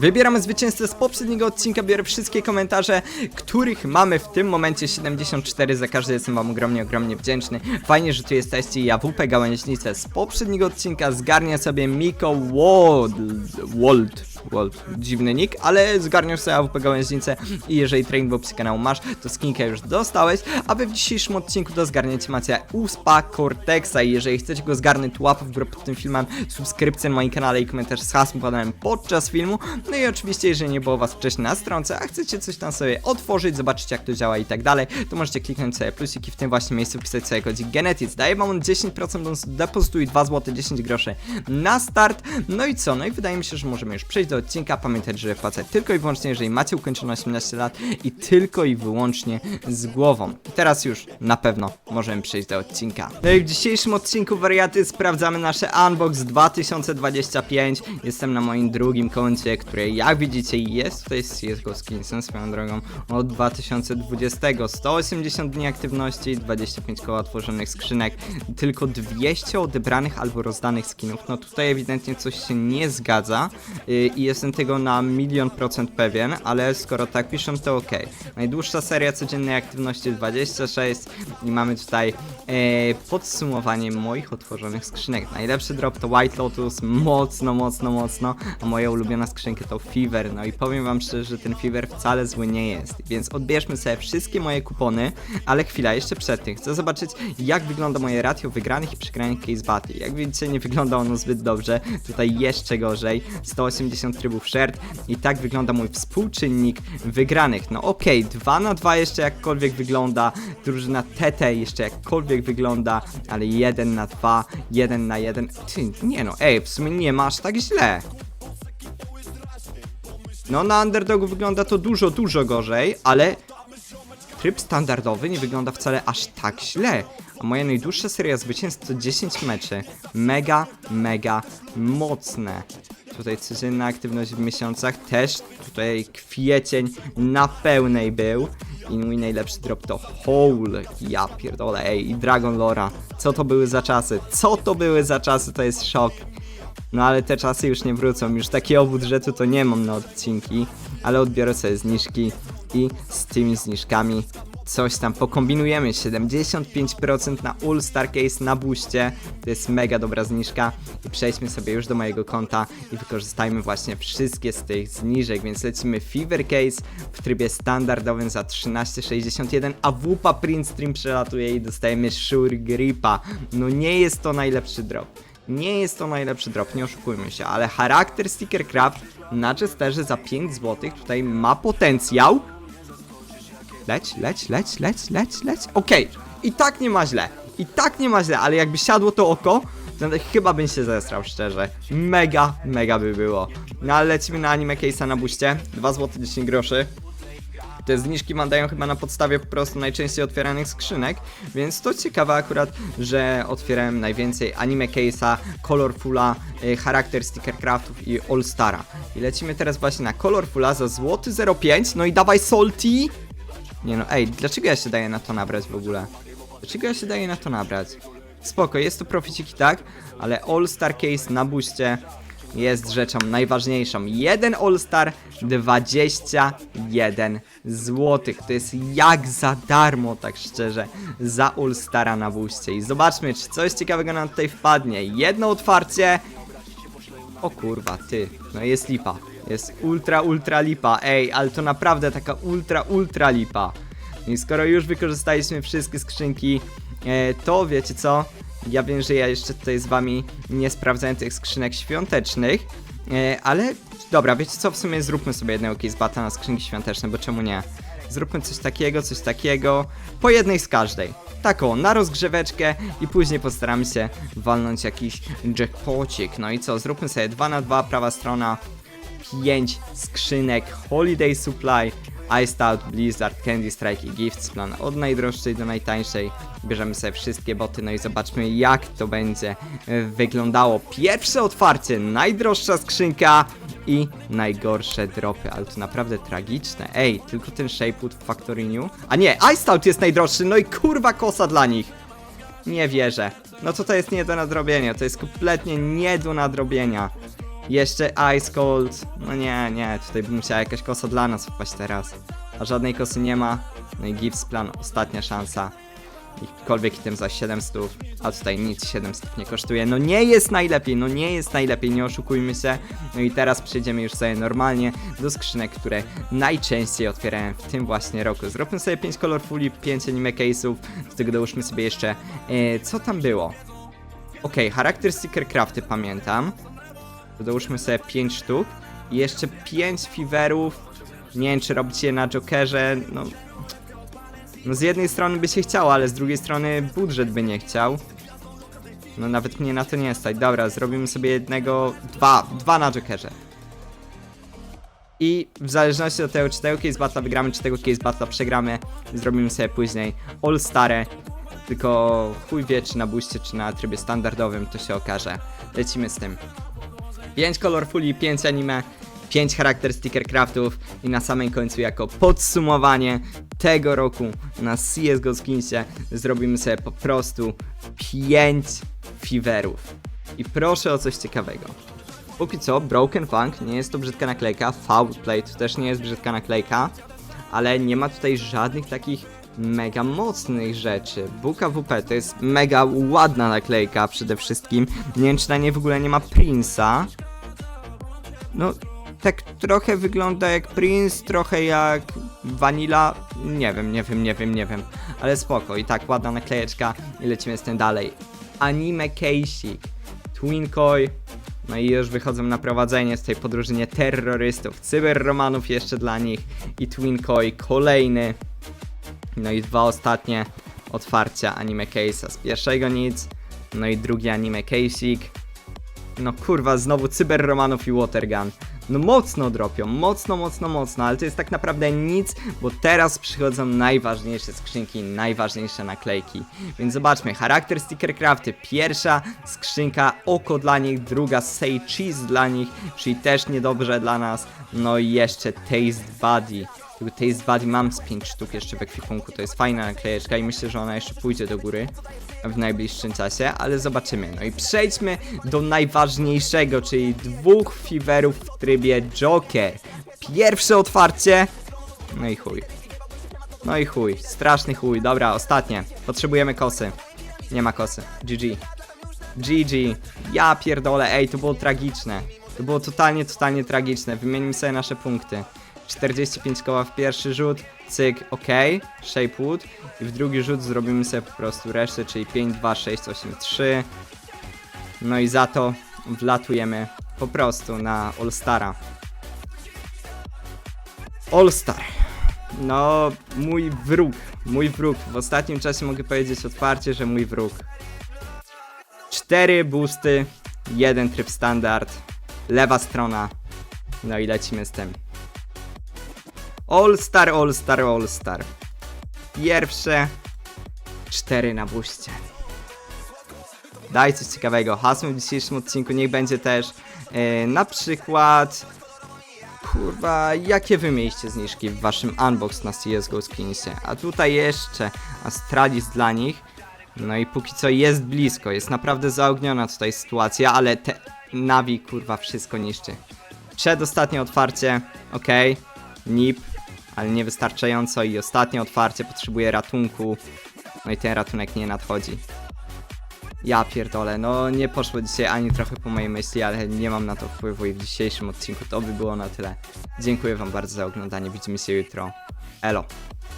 Wybieramy zwycięzcę z poprzedniego odcinka, biorę wszystkie komentarze, których mamy w tym momencie. 74, za każdy. Jestem wam ogromnie, ogromnie wdzięczny. Fajnie, że tu jesteście, ja WP Gałęźnicę z poprzedniego odcinka zgarnia sobie Miko Wold, Wold, Wold, dziwny nick, ale zgarniasz sobie AWP Gałęźnicę i jeżeli train w opcji kanału masz, to skinkę już dostałeś, a wy w dzisiejszym odcinku do zgarnięcia macie USPA Cortexa i jeżeli chcecie go zgarnąć, łapę w górę pod tym filmem, subskrypcję na moim kanale i komentarz z hasłem podczas filmu, no i oczywiście, jeżeli nie było was wcześniej na stronce, a chcecie coś tam sobie otworzyć, zobaczyć jak to działa i tak dalej, to możecie kliknąć sobie plusiki w tym właśnie miejscu, wpisać sobie kodzik Genetics, daje wam on 10% do depozytu i 2 zł 10 groszy na start, no i co, no i wydaje mi się, że możemy już przejść do odcinka, pamiętać, że wpłacać tylko i wyłącznie, jeżeli macie ukończone 18 lat i tylko i wyłącznie z głową. I teraz już na pewno możemy przejść do odcinka. No i w dzisiejszym odcinku wariaty sprawdzamy nasze Unbox 2025. Jestem na moim drugim koncie, które jak widzicie jest tutaj z CSGO Skinsem swoją drogą od 2020. 180 dni aktywności, 25 koła otworzonych skrzynek, tylko 200 odebranych albo rozdanych skinów. No tutaj ewidentnie coś się nie zgadza yy, i jestem tego na milion procent pewien, ale skoro tak piszą to ok. Najdłuższa seria codziennej aktywności 26 i mamy tutaj e, podsumowanie moich otworzonych skrzynek. Najlepszy drop to White Lotus, mocno, mocno, mocno, a moja ulubiona skrzynka to Fever. No i powiem wam szczerze, że ten Fever wcale zły nie jest, więc odbierzmy sobie wszystkie moje kupony, ale chwila, jeszcze przed tym chcę zobaczyć jak wygląda moje ratio wygranych i przegranych case battle. Jak widzicie nie wygląda ono zbyt dobrze, tutaj jeszcze gorzej, 180 trybów shard i tak wygląda mój współczynnik wygranych. No okej, 2 na 2 jeszcze jakkolwiek wygląda, drużyna TT jeszcze jakkolwiek wygląda, ale 1 na 2, 1 na 1. Ty, nie no, ej, w sumie nie masz tak źle. No na underdogu wygląda to dużo, dużo gorzej, ale tryb standardowy nie wygląda wcale aż tak źle. A moja najdłuższa seria zwycięstw to 10 meczy. Mega, mega mocne. Tutaj codzienna aktywność w miesiącach też. Tutaj kwiecień na pełnej był. I mój najlepszy drop to Hole. Ja pierdolę, ej, i Dragon Lora. Co to były za czasy? Co to były za czasy? To jest szok. No ale te czasy już nie wrócą, już takiego budżetu to nie mam na odcinki, ale odbiorę sobie zniżki i z tymi zniżkami coś tam pokombinujemy. 75% na All Star Case na buście, to jest mega dobra zniżka i przejdźmy sobie już do mojego konta i wykorzystajmy właśnie wszystkie z tych zniżek, więc lecimy Fever Case w trybie standardowym za 13,61, a Wupa Print Stream przelatuje i dostajemy Shure Gripa. No nie jest to najlepszy drop. Nie jest to najlepszy drop, nie oszukujmy się, ale charakter Sticker Craft na Chesterze za 5 zł tutaj ma potencjał. Leć, leć, leć, leć, leć, leć. Okej, i tak nie ma źle. I tak nie ma źle, ale jakby siadło to oko, to chyba bym się zesrał, szczerze. Mega, mega by było. No ale lecimy na anime case'a na buście. 2 zł 10 groszy. Te zniżki wam dają chyba na podstawie po prostu najczęściej otwieranych skrzynek, więc to ciekawe akurat, że otwierałem najwięcej anime case'a, colorfula, y, charakter sticker craftów i all stara. I lecimy teraz właśnie na colorfula za złoty 05, no i dawaj salty! Nie no, ej, dlaczego ja się daję na to nabrać w ogóle? Dlaczego ja się daję na to nabrać? Spoko, jest to proficik i tak, ale All Star Case na buście jest rzeczą najważniejszą. Jeden All Star, 21 złotych. To jest jak za darmo, tak szczerze, za All Stara na buście. I zobaczmy, czy coś ciekawego nam tutaj wpadnie. Jedno otwarcie. O kurwa, ty, no jest lipa. Jest ultra, ultra lipa. Ej, ale to naprawdę taka ultra, ultra lipa. I skoro już wykorzystaliśmy wszystkie skrzynki, e, to wiecie co? Ja wiem, że ja jeszcze tutaj z wami nie sprawdzałem tych skrzynek świątecznych, e, ale dobra, wiecie co? W sumie zróbmy sobie jednego case na skrzynki świąteczne, bo czemu nie? Zróbmy coś takiego, coś takiego, po jednej z każdej. Taką, na rozgrzeweczkę i później postaramy się walnąć jakiś jackpocik. No i co, zróbmy sobie 2 na 2 prawa strona, 5 skrzynek Holiday Supply, Iced Out, Blizzard, Candy Strike i Gifts Plan od najdroższej do najtańszej. Bierzemy sobie wszystkie boty, no i zobaczmy jak to będzie wyglądało. Pierwsze otwarcie, najdroższa skrzynka i najgorsze dropy, ale to naprawdę tragiczne. Ej, tylko ten Shapewood w Factory New? A nie, Out jest najdroższy, no i kurwa kosa dla nich. Nie wierzę. No to to jest nie do nadrobienia, to jest kompletnie nie do nadrobienia. Jeszcze Ice Cold. No nie, nie, tutaj by musiała jakaś kosa dla nas wpaść teraz. A żadnej kosy nie ma. No i Gibbs plan, ostatnia szansa. Jakikolwiek item za 700, a tutaj nic 700 nie kosztuje. No nie jest najlepiej, no nie jest najlepiej, nie oszukujmy się. No i teraz przejdziemy już sobie normalnie do skrzynek, które najczęściej otwierałem w tym właśnie roku. Zróbmy sobie 5 colorfuli, 5 anime case'ów, do tego dołóżmy sobie jeszcze, e, co tam było? Okej, charakter sticker crafty pamiętam. Dołóżmy sobie 5 sztuk. I jeszcze 5 fiverów. Nie wiem, czy robić je na Jokerze. No, no z jednej strony by się chciało, ale z drugiej strony budżet by nie chciał. No nawet mnie na to nie stać. Dobra, zrobimy sobie jednego, dwa, dwa na Jokerze. I w zależności od tego, czy tego case battle wygramy, czy tego case battle przegramy, zrobimy sobie później All Stare. Tylko chuj wie, czy na booście, czy na trybie standardowym, to się okaże. Lecimy z tym. 5 colorfuli, 5 anime, 5 charakter sticker craftów i na samym końcu jako podsumowanie tego roku na CSGO Skinsie zrobimy sobie po prostu 5 fiverów. I proszę o coś ciekawego. Póki co, Broken Funk nie jest to brzydka naklejka, Foul Play to też nie jest brzydka naklejka, ale nie ma tutaj żadnych takich mega mocnych rzeczy. Buka WP to jest mega ładna naklejka przede wszystkim. Nie wiem, czy na niej w ogóle nie ma Prince'a. No, tak trochę wygląda jak Prince, trochę jak Vanilla. Nie wiem, nie wiem, nie wiem, nie wiem. Ale spoko, i tak ładna naklejeczka i lecimy z tym dalej. Anime Keisik, Twinkoi. No i już wychodzą na prowadzenie z tej podróżynie terrorystów, cyberromanów jeszcze dla nich i Twinkoi kolejny. No i dwa ostatnie otwarcia anime case'a. Z pierwszego nic, no i drugi anime case'ik. No kurwa, znowu cyberromanów i watergun. No mocno dropią, mocno, mocno, mocno, ale to jest tak naprawdę nic, bo teraz przychodzą najważniejsze skrzynki, najważniejsze naklejki. Więc zobaczmy, charakter sticker crafty, pierwsza skrzynka, oko dla nich, druga say cheese dla nich, czyli też niedobrze dla nas. No i jeszcze taste buddy. Tego Taste Buddy mam z 5 sztuk jeszcze w ekwipunku, to jest fajna naklejeczka i myślę, że ona jeszcze pójdzie do góry w najbliższym czasie, ale zobaczymy. No i przejdźmy do najważniejszego, czyli dwóch fiverów w trybie Joker. Pierwsze otwarcie, no i chuj. No i chuj, straszny chuj, dobra, ostatnie. Potrzebujemy kosy. Nie ma kosy, GG. GG. Ja pierdolę, ej, to było tragiczne. To było totalnie, totalnie tragiczne. Wymienimy sobie nasze punkty. 45 koła w pierwszy rzut, cyk, ok, Shapewood i w drugi rzut zrobimy sobie po prostu resztę, czyli 5, 2, 6, 8, 3 no i za to wlatujemy po prostu na All Stara All Star no, mój wróg, mój wróg, w ostatnim czasie mogę powiedzieć otwarcie, że mój wróg. Cztery boosty, jeden tryb standard, lewa strona, no i lecimy z tym. All Star, All Star, All Star. Pierwsze cztery na buście. Daj coś ciekawego. Hasłem w dzisiejszym odcinku niech będzie też e, na przykład kurwa, jakie wy mieliście zniżki w waszym unbox na CSGO Skinsie. A tutaj jeszcze Astralis dla nich. No i póki co jest blisko, jest naprawdę zaogniona tutaj sytuacja, ale te Navi kurwa wszystko niszczy. Przedostatnie otwarcie, ok, NIP, ale niewystarczająco i ostatnie otwarcie potrzebuje ratunku. No i ten ratunek nie nadchodzi. Ja pierdolę, no nie poszło dzisiaj ani trochę po mojej myśli, ale nie mam na to wpływu i w dzisiejszym odcinku to by było na tyle. Dziękuję wam bardzo za oglądanie, widzimy się jutro. Elo.